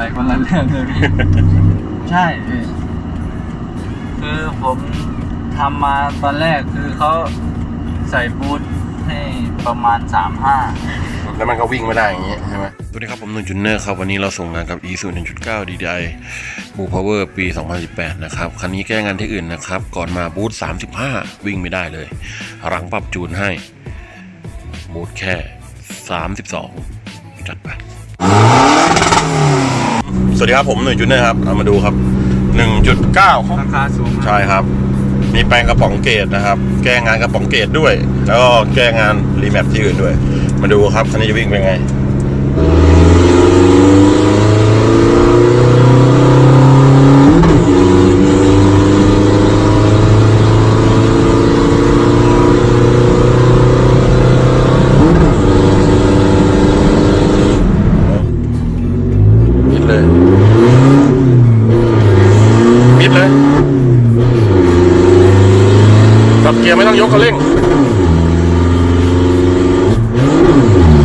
ไปคนละเรื่องเลยพี่ ใช่พี่คือผมทำมาตอนแรกคือเขาใส่บูทให้ประมาณ 35 แล้วมันก็วิ่งไม่ได้อย่างเงี้ยใช่ไหมสวัสดีครับผมนุ่นจุนเนอร์ครับ วันนี้เราส่งงานกับ e 0 1.9 DDI บูพาวเวอร์ปี 2018 นะครับ คันนี้แก้งานที่อื่นนะครับ ก่อนมาบูธ35 วิ่งไม่ได้เลยหลังปรับจูนให้ บูธแค่ 32 จัดไป สวัสดีครับผมหนุ่ยจุนเนอร์ครับเอามาดูครับ 1.9ราคาสูงใช่ครับ มีแปลงกระป๋องเกตนะครับ แก้งานกระป๋องเกตด้วย แล้วก็แก้งานรีแมปที่อื่นด้วย มาดูครับคันนี้จะวิ่งเป็นไง มิดเลย มิ ดเลยปรับเกียร์ไม่ต้องยกคันเร่ง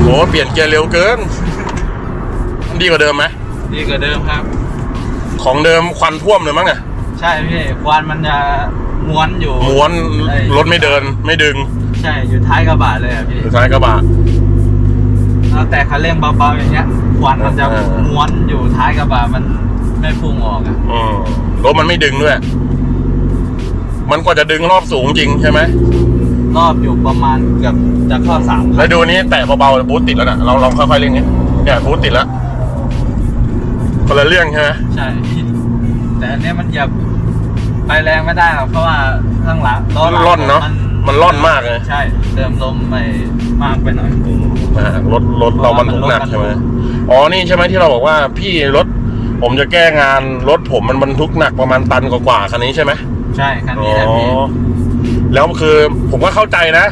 โอ้เปลี่ยนเกียร์เร็วเกิน ดีกว่าเดิมไหมดีกว่าเดิมครับ ของเดิมควันท่วมเลยมั้งอะใช่พี่ควันมันจะม้วนอยู่ม้วนใช่รถไม่เดินไม่ดึง ใช่อยู่ท้ายกระบะเลยอะพี่สุดท้ายกระบะเอาแต่คันเร่งเบาๆอย่างเงี้ยควันมันจะเออม้วนอยู่ท้ายกระบะมันไม่พุ่งออกอะอืม รถมันไม่ดึงด้วย มันกว่าจะดึงรอบสูงจริงใช่ไหมรอบอยู่ประมาณเกือบจะเข้าสามแล้วดูนี้แตะเบาๆบูทติดแล้วนะเราลองค่อยๆเร่งนี้เนี่ยบูทติดแล้วคนละเรื่องใช่ไหมใช่ แต่อันเนี้ยมันเหยียบไปแรงไม่ได้หรอกเพราะว่าข้างหลังล้อหลังร่อนเนาะมันร่อนมากเลยใช่ เติมลมไปมากไปหน่อยอ่ารถรถเรามันทุกหนักใช่ไหมอ๋อนี่ใช่ไหมที่เราบอกว่าพี่รถ ผมจะแก้งานรถผมมันบรรทุกหนักประมาณตันกว่าๆคันนี้ใช่ไหมใช่คันอ๋นี้แหละพี่อแล้วคือผมก็เข้าใจนะ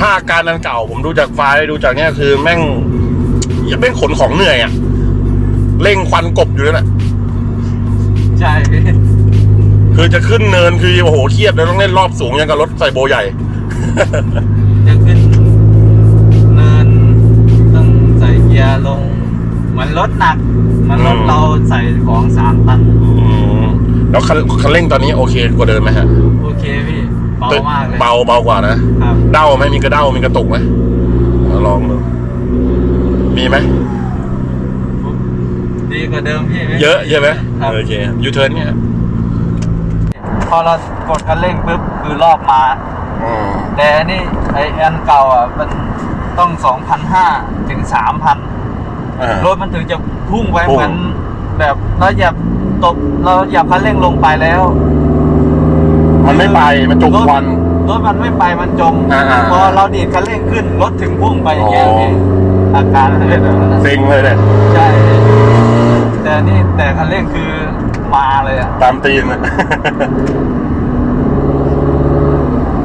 ถ้าอาการนันเก่า ผมดูจากไฟล์ดูจากเนี้ยคือแม่งยังเป็นขนของเหนื่อยอะเร่งควันกบอยู่นั่นแหละใช่พี่คือจะขึ้นเนินคือโอ้โหเครียดแล้วต้องเล่นรอบสูงยังกับรถใส่โบใหญ่ จะขึ้น รถหนักเหมือนรถอืมเราใส่ของสามตัน อืมแล้วคันคันเร่งตอนนี้โอเคกว่าเดิมไหมฮะโอเคพี่เบามากเลยเบาเบากว่านะ ครับ เด้าไหมมีกระเด้ามีกระตุกไหมเอาลองดูมีไหมดีกว่าเดิมพี่ไม่เยอะใช่ไหมครับโอเคยูเทิร์นเนี่ยพอเรากดคันเร่งปุ๊บคือรอบมา อืมแต่อันนี่ไออันเก่าอะมันต้อง 2,500ถึง3,000 อ่าร ถมันถึงจะพุ่งไปพุ่ง เหมือนแบบเราเหยับตบเราเหยับคันเร่งลงไปแล้วมันไม่ไปมันจุกควัน รถมันไม่ไปมันจมอ่าๆ พอเราดีดคันเร่งขึ้นรถถึงพุ่งไปอย่างเงี้ยอ๋อพี่อาการมันเป็นแบบนั้นนะเซ็งเลยเนี่ยใช่แต่นี่แต่คันเร่งคือมาเลยอะตามตีนนะ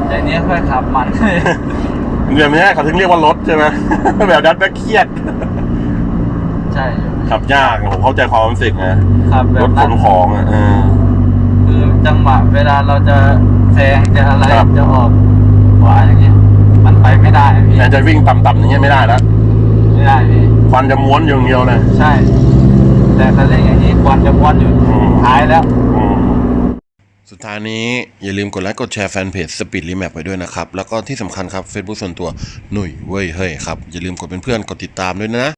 แต่เนี้ยค่อยขับมัน เดี๋ยวนี้เขาถึงเรียกว่ารถใช่ไหม แบบนั้นก็เครียด ใช่ขับยากผมเข้าใจความรู้สึกนะครับแบรบถขนั้นนของอะเออ คือจังหวะเวลาเราจะแซงจะอะไรครับ จะออกขวาอย่างเงี้ย มันไปไม่ได้พี่แต่จะวิ่งต่ำๆอย่างเงี้ยไม่ได้แล้วไม่ได้พี่ควันจะม้วนอยู่อย่างเดียวเลย ใช่ แต่คันเร่งอย่างนี้ควันจะม้วนอยู่อืม ท้ายแล้ว อืม สุดท้ายนี้อย่าลืมกดไลค์กดแชร์แฟนเพจ Speed Remap ไปด้วยนะครับ แล้วก็ที่สำคัญครับ Facebook ส่วนตัวหนุ่ยเว้ยเฮ้ยครับ อย่าลืมกดเป็นเพื่อนกดติดตามด้วยนะ